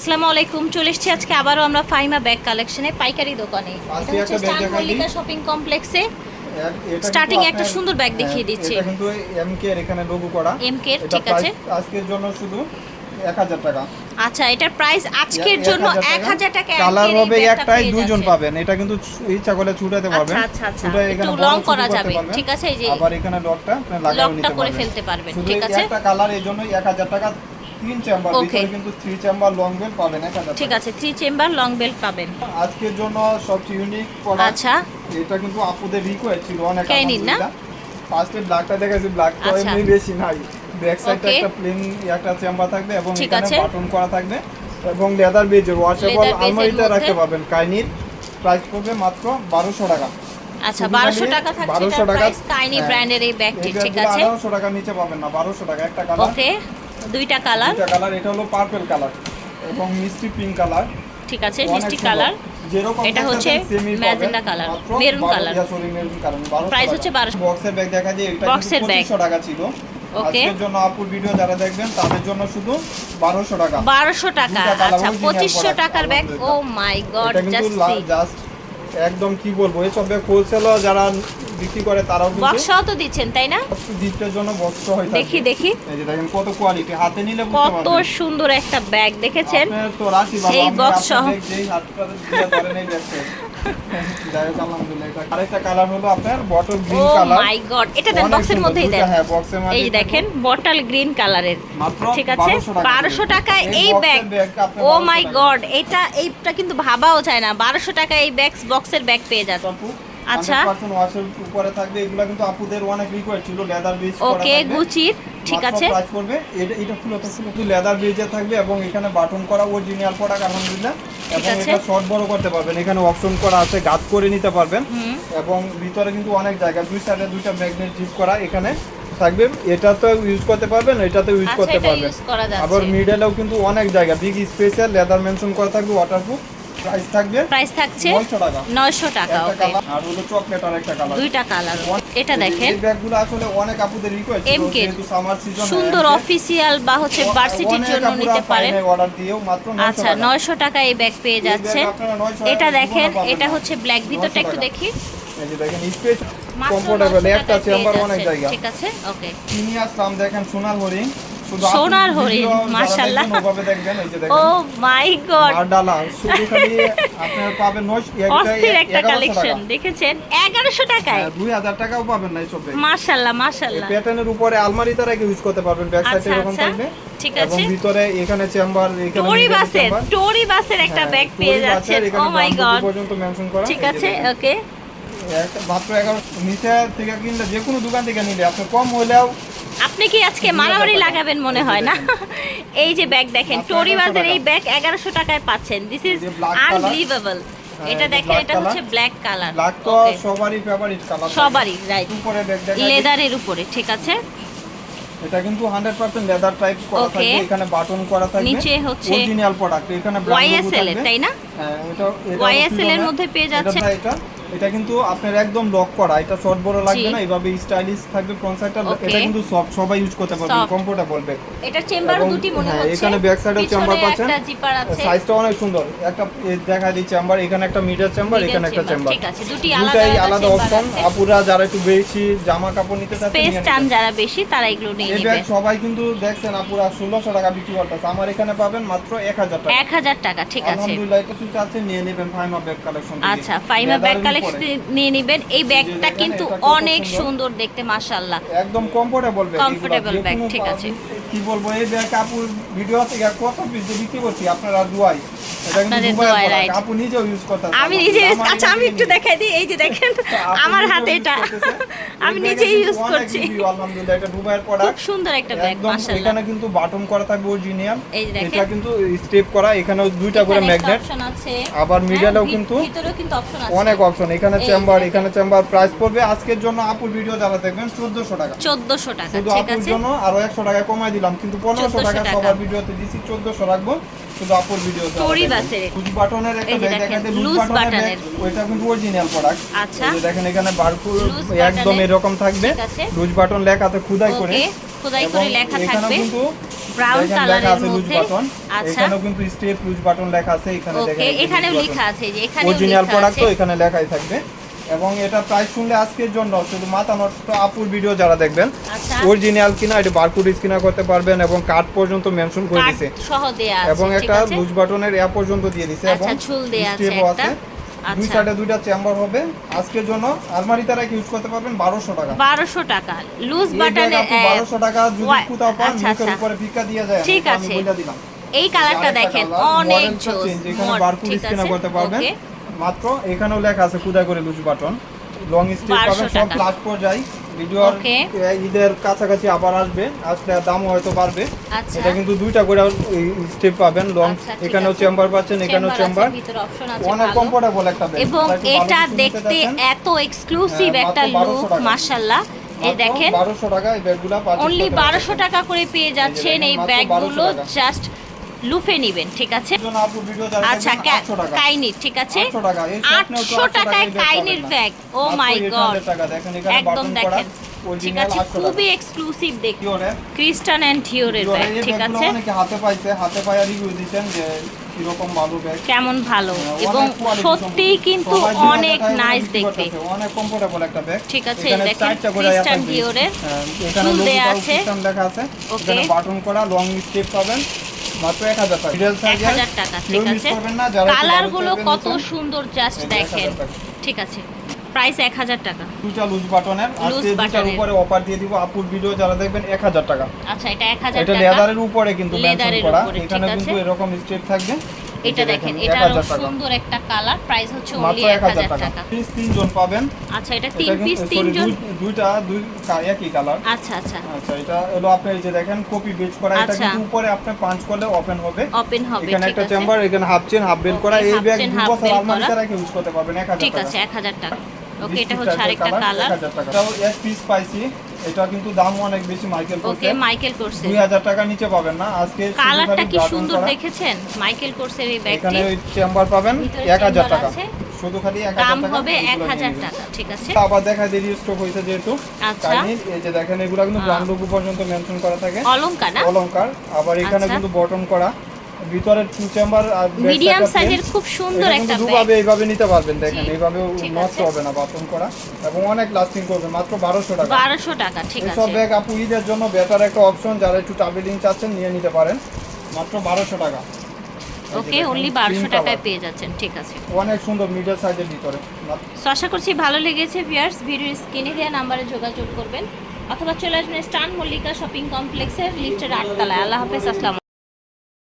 আসসালামু আলাইকুম চলে এসেছি আজকে আবারও আমরা ফাইমা ব্যাগ কালেকশনে পাইকারি দোকানে। আজকে এটা হচ্ছে একটা স্টার মল্লিকা শপিং কমপ্লেক্সে এ। একটা সুন্দর ব্যাগ দেখিয়ে হ্যাঁ, দিচ্ছে। এটা কিন্তু এমকে এর এখানে লোগো করা। এর, ঠিক আছে। আজকের জন্য শুধু 1000 টাকা। আচ্ছা এটার প্রাইস আজকের জন্য 1000 এক হাজার টাকা কালার হবে একটাই দুইজন পাবেন। এটা কিন্তু ইচ্ছা করলে ছুটাতে পারবেন আচ্ছা, আচ্ছা, আচ্ছা। একটু লং করা যাবে, পারবেন। ঠিক আছে, এই যে আবার এখানে লকটা আপনি লাগাও লকটা করে ফেলতে পারবেন, ঠিক আছে। একটা কালার এই জন্য 1000 টাকা তিন চেম্বার ভিতরে কিন্তু থ্রি চেম্বার লং বেল পাবেন 1000 ঠিক আছে থ্রি চেম্বার লং বেল্ট পাবেন। আজকের জন্য সবচেয়ে ইউনিক প্রোডাক্ট আচ্ছা। এটা কিন্তু আপুদের রিকোয়েস্ট ছিল অনেক না? ফার্স্টে ব্ল্যাকটা দেখাচ্ছি ব্ল্যাক তো আচ্ছা। এমনি বেশি নাই। ব্যাক সাইডটা একটা প্লেন একটা চেম্বার থাকবে এবং এখানে বাটন করা থাকবে এবং লেদার বেজের ওয়াশেবল আলমারিতে রাখতে পারবেন। কাইনির প্রাইস পড়বে মাত্র বারোশো টাকা। আচ্ছা শুধু বারোশো খালি টাকা থাকছে 1200 টাকা। কাইনি। ব্র্যান্ডের এই ব্যাগটি ঠিক আছে। আঠারোশো টাকা নিচে পাবেন না বারোশো টাকা। একটা কালার ওকে দুইটা কালার। দুটা কালার এটা হলো পার্পল কালার এবং মিষ্টি পিঙ্ক কালার ঠিক আছে মিষ্টি কালার। এটা হচ্ছে magenta color, maroon color। Price হচ্ছে 1200 বক্সের ব্যাগ দেখা যায় এটা Box এর 2500 টাকা ছিল। ওকে আজকের জন্য আপুর ভিডিও যারা দেখবেন তাদের জন্য শুধু 1200 টাকা। বারোশো টাকা। আচ্ছা original পঁচিশশো product, টাকার bag O. My god just just একদম কি বলব এসব ব্যাগ হোলসেল যারা বিক্রি করে তারাও কিন্তু বক্সও তো দিচ্ছেন তাই না? গিফটের জন্য বক্স হয়ে দেখি দেখি। এই যে দেখেন কত কোয়ালিটি হাতে নিলে কত সুন্দর একটা ব্যাগ দেখেছেন? তো রাশি বাবা, সহ। হাতটা দিয়ে ধরেন এই ব্যাগটা। বক্সের মধ্যেই দেন। হ্যাঁ এই দেখেন বটল গ্রিন কালারের ঠিক আছে? 1200 টাকা বারোশো এই ব্যাগ ও মাই টাকা। গড এটা এইটা কিন্তু ভাবাও যায় না। বারোশো টাকায় এই ব্যাগ বক্সের ব্যাগ পেয়ে যাচ্ছে। আচ্ছা। ওয়াশের উপরে থাকবে এগুলো কিন্তু আপুদের অনেক ছিল লেদার বেজ ওকে গুচির ঠিক আছে। প্রাইস পড়বে। এটা এটা ফুল তো লেদার বেজে থাকবে এবং এখানে বাটন করা অরিজিনাল প্রোডাক্ট আলহামদুলিল্লাহ। এবং এটা শর্ট বড় করতে পারবেন। এখানে অপশন করা আছে গাত করে নিতে পারবেন। এবং ভিতরে কিন্তু অনেক জায়গা দুই সাইডে দুইটা ম্যাগনেট জিপ করা এখানে থাকবে। এটা তো ইউজ করতে পারবেন এটা তো ইউজ আচ্ছা করতে পারবেন। আবার মিডলেও কিন্তু অনেক জায়গা বিগ স্পেসের লেদার মেনশন করা থাকবে ওয়াটারপ্রুফ প্রাইস থাকবে প্রাইস থাকছে 900 টাকা। ওকে আর হলো চকলেট আর একটা কালার দুইটা কালার এটা দেখেন। এই ব্যাগগুলো আসলে অনেক আপুদের রিকোয়েস্ট যেহেতু সামার সিজন সুন্দর অফিসিয়াল বা হচ্ছে ভার্সিটির জন্য নিতে পারেন। অর্ডার দিয়েও মাত্র 900 আচ্ছা টাকা। নয়শো টাকা এই ব্যাগ পেয়ে 900 এটা দেখেন এটা হচ্ছে ব্ল্যাক ভিতরটা একটু দেখি। এই যে দেখেন স্পেস কমফোর্টেবল একটা চেম্বার অনেক জায়গা। ঠিক আছে ওকে কিনে আসলাম দেখেন সোনার হরিণ। সোনার হরিণ, মাশাআল্লাহ। ও মাই গড আপনারা অস্থির একটা কালেকশন দেখেছেন? এগারোশো টাকায়? হ্যাঁ, 2000 টাকাও পাবেন না এইসব ব্যাগ মাশাল্লাহ মাশাল্লাহ প্যাটার্নের উপরে আলমারি তারা ইউজ করতে পারবেন ব্যাক সাইডে আচ্ছা, এরকম আচ্ছা। থাকবে। ঠিক আছে। ভিতরে এখানে চেম্বার এখানে টোরি বাসের। টোরি বাসের একটা ব্যাগ পেয়ে যাচ্ছেন। ও মাই গড পর্যন্ত মেনশন করা। ঠিক আছে ওকে মাত্র 11 নিচে থেকে কিনলে যে কোনো দোকান থেকে নিলে আপনি কম হলেও আপনি কি আজকে মারামারি লাগাবেন মনে হয় না? এই যে ব্যাগ দেখেন মাত্র টোরি 1100 এই ব্যাগ এগারোশো টাকায় পাচ্ছেন। দিস ইজ আনবিলিভেবল এটা দেখেন এটা হচ্ছে ব্ল্যাক কালার ব্ল্যাক তো সবারই ফেভারিট কালার সবারই রাইট উপরে ব্যাগ দেখা লেদারের উপরে ঠিক আছে? এটা কিন্তু 100% লেদার টাইপ করা. থাকবে এখানে বাটন করা থাকবে। নিচে হচ্ছে অরিজিনাল প্রোডাক্ট এখানে ওয়াইএসএল থাকবে। তাই না? হ্যাঁ এটা YSL এর মধ্যে পেয়ে যাচ্ছে। এটা এটা কিন্তু আপনার একদম লক করা। এটা শর্ট বড় লাগবে না এইভাবে স্টাইলিশ থাকবে ফ্রন্ট সাইডটা এটা কিন্তু সফট সবাই ইউজ করতে পারবে কমফোর্টেবল ব্যাগ এটা চেম্বার দুটি মনে হ্যাঁ, হচ্ছে। এখানে ব্যাক side চেম্বার পাচ্ছেন। একটা জিপার আছে। সাইজটা অনেক সুন্দর। একটা দেখা দিই চেম্বার এখানে একটা মিডল চেম্বার এখানে একটা চেম্বার ঠিক আছে, দুটি আলাদা আলাদা অপশন আপুরা যারা একটু বেশি জামা কাপড় নিতে চাচ্ছেন স্পেস চান যারা বেশি তারা এগুলো নিয়ে এই ব্যাগ সবাই কিন্তু দেখছেন আপুরা ষোলোশো টাকা বিক্রি করতেছে। আমার এখানে পাবেন মাত্র এক হাজার টাকা। এক হাজার টাকা ঠিক আছে। আলহামদুলিল্লাহ এটা কিছু আছে নিয়ে নেবেন ফাইমা ব্যাগ কালেকশন আচ্ছা ফাইমা ব্যাগ কালেকশন নিয়ে নেবেন। এই ব্যাগটা কিন্তু অনেক সুন্দর। দেখতে মাশাআল্লাহ। একদম কমফোর্টেবল ব্যাগ কমফোর্টেবল ব্যাগ ঠিক আছে। কি বলব এই ব্যাগ কাপড় ভিডিও থেকে কত পিস বিক্রি করছি আপনারা দুয়াই। আমি নিজে আচ্ছা আমি একটু দেখাই দিই এই যে দেখেন আমার হাতে এটা। আমি ইউজ করছি। আলহামদুলিল্লাহ এটা দুবাইয়ের খুব সুন্দর একটা ব্যাগ মাশাআল্লাহ। এখানে কিন্তু বাটন করা থাকবে। এটা কিন্তু স্টেপ করা এখানেও দুইটা করে ম্যাগনেট আবার মিডলেও কিন্তু ভিতরেও কিন্তু অপশন আছে। অনেক অপশন এখানে চেম্বার এখানে চেম্বার প্রাইস পড়বে। আজকের জন্য আপুর ভিডিও যারা দেখবেন চোদ্দশো টাকা। 1400 টাকা শুধু আপুর জন্য আরও একশো টাকা কমাই দিলাম। কিন্তু পনেরোশো টাকা টাকা। সবার ভিডিওতে দিচ্ছি চোদ্দশো রাখব। শুধু আপুর ভিডিও Tory বাসের। লুজ বাটনের একটা ব্যাগ দেখাতে লুজ বাটনের ওইটা কিন্তু অরিজিনাল প্রোডাক্ট আচ্ছা। এই দেখেন এখানে Loose একদম এরকম থাকবে। লুজ বাটন লেখাতে খুদাই করে। খোদাই করে লেখা থাকবে। ব্রাউন কালারের মধ্যে। আচ্ছা। এখানেও কিন্তু স্টেপ লুজ বাটন লেখা আছে এখানে এখানেও লেখা আছে যে অরিজিনাল প্রোডাক্ট তো এখানে লেখাই থাকবে। এবং এটা প্রাইস শুনলে আজকের জন্য শুধু মাথা নষ্ট আপুর ভিডিও যারা দেখবেন আচ্ছা। অরিজিনাল কিনা এটা বারকোড স্ক্যানার করতে পারবেন এবং কার্ড পর্যন্ত মেনশন করে কার্ড দিছে। সহ দেয়া আছে এবং একটা লুজ বাটনের এয়া পর্যন্ত দিয়ে দিছে এবং আচ্ছা দেয়া আছে একটা। দুই আচ্ছা সাইডে দুইটা চেম্বার হবে। আজকের জন্য আলমারি তারা ইউজ করতে পারবেন বারোশো টাকা। বারোশো টাকা। লুজ বাটনে আপনি বারোশো টাকা যদি কোথাও পান আচ্ছা, মুখের আচ্ছা। উপরে ভিক্ষা দিয়ে যায়। ঠিক আছে। এই কালারটা দেখেন অনেক জোস এখানে বারকোড স্ক্যানার করতে পারবেন। মাত্র। এখানেও লেখা আছে কুদা করে লুজ বাটন। লং 1200 পাবেন সব। লাস্ট পর্যায়ে। ভিডিওর Okay. ঈদের কাছাকাছি আবার আসবে। আসলে দাম হয়তো বাড়বে। আচ্ছা। এটা কিন্তু দুইটা করে স্টেপ পাবেন লং আচ্ছা, এখানেও চেম্বার পাচ্ছেন এখানেও চেম্বার অনেক কমফোর্টেবল একটা এবং এটা দেখতে এত এক্সক্লুসিভ হ্যাঁ, একটা লুক। মাশাআল্লাহ। এই দেখেন 1200 টাকা এই ব্যাগগুলা অনলি করতে বারোশো পারবেন। টাকা করে পেয়ে যাচ্ছেন এই ব্যাগগুলো জাস্ট লুফে নেবেন ঠিক আছে? আচ্ছা দেখবেন, 800 কাইনির ঠিক আছে? 800 টাকা, এই স্বপ্নেও তো 800 800 টাকায় কাইনির ব্যাগ। ও মাই গড একদম দেখেন। ঠিক আছে খুবই এক্সক্লুসিভ Dior-এর, ক্রিস্টান অ্যান্ড Dior-এর ব্যাগ ঠিক আছে? হাতে পাইছে, হাতে পায়া review দিচ্ছেন যে কীরকম ভালো ব্যাগ। কেমন ভালো। হ্যাঁ, এবং সত্যিই কিন্তু অনেক নাইস দেখতে। অনেক কমফোর্টেবল একটা ব্যাগ ঠিক আছে, দেখেন, চারটা করে Christian থাকবে। Dior-এর হ্যাঁ, এখানে ফুল দেয়া আছে। এখানে বাটন করা লং স্টেপ পাবেন। মাত্র 1000 টাকা। টাকা ঠিক আছে? কালারগুলো কত সুন্দর জাস্ট দেখেন। ঠিক আছে। প্রাইস এক হাজার টাকা। দুইটা লুজ বাটনের আজকে উপরে অফার দিয়ে দিব আপুর ভিডিও যারা দেখবেন 1000 টাকা। আচ্ছা এটা এক হাজার এটা লেদারের উপরে কিন্তু মেনশন করা। উপরে, এখানে কিন্তু এরকম স্টেপ থাকবে। এটা দেখেন এটা আরও সুন্দর একটা কালার প্রাইস হচ্ছে অনলি 1000 টাকা। পিস তিনজন পাবেন। আচ্ছা এটা তিন পিস তিনজন? দুইটা দুই কা- একই কালার আচ্ছা আচ্ছা। আচ্ছা এটা হলো আপনি এই যে দেখেন কপি বেচ করা। এটা আচ্ছা। কিন্তু উপরে আপনি পাঁচ করলে ওপেন হবে। ওপেন হবে এখানে একটা চেম্বার এখানে হাফ চেন হাফ বেল করা। এই ব্যাগ chain, দু half বছর bell আলমারি করা। তারা ইউজ করতে পারবেন। 1000 টাকা ঠিক আছে এক হাজার টাকা। ওকে এটা হচ্ছে আরেকটা কালার 1000 টাকা। এটাও এক পিস পাইছি এটা কিন্তু দাম অনেক বেশি মাইকেল ওকে মাইকেল কোর্সের 2000 টাকা নিচে পাবেন না। আজকে কালারটা কি সুন্দর দেখেছেন? মাইকেল কোর্সের এই ব্যাগটি। এখানে ওই চেম্বার পাবেন ভিতরে 1000 টাকা। শুধু খালি 1000 টাকা দাম হবে এক এগুলো হাজার নিয়ে নেবেন। টাকা ঠিক আছে। আবার দেখা দেরি স্টক হয়েছে যেহেতু। আচ্ছা। এই যে দেখেন এগুলো কিন্তু। ব্র্যান্ড লোগো পর্যন্ত মেনশন করা থাকে। অলংকার না? অলংকার। আবার এখানে আচ্ছা। কিন্তু বটন করা। ভিতরে টু চেম্বার আর মিডিয়াম সাইজের খুব সুন্দর একটা ব্যাগ দুভাবে এইভাবে নিতে পারবেন দেখেন এইভাবে নষ্ট হবে না করা। এবং অনেক লাস্টিং করবে মাত্র বারোশো টাকা। বারোশো টাকা ঠিক আছে। ব্যাগ আপু ঈদের জন্য বেটার একটা অপশন যারা একটু ট্রাভেলিং চাচ্ছেন নিয়ে নিতে পারেন। মাত্র বারোশো টাকা। ওকে অনলি বারোশো pink টাকায় পেয়ে যাচ্ছেন ঠিক আছে। অনেক সুন্দর মিডল সাইজের ভিতরে। আশা করছি ভালো লেগেছে ভিউয়ার্স ভিডিওর স্ক্রিনে দেওয়া নাম্বারে যোগাযোগ করবেন। অথবা চলে আসবেন স্টান মল্লিকা শপিং কমপ্লেক্সের লিফটের আটতলায়। আল্লাহ হাফেজ আসসালাম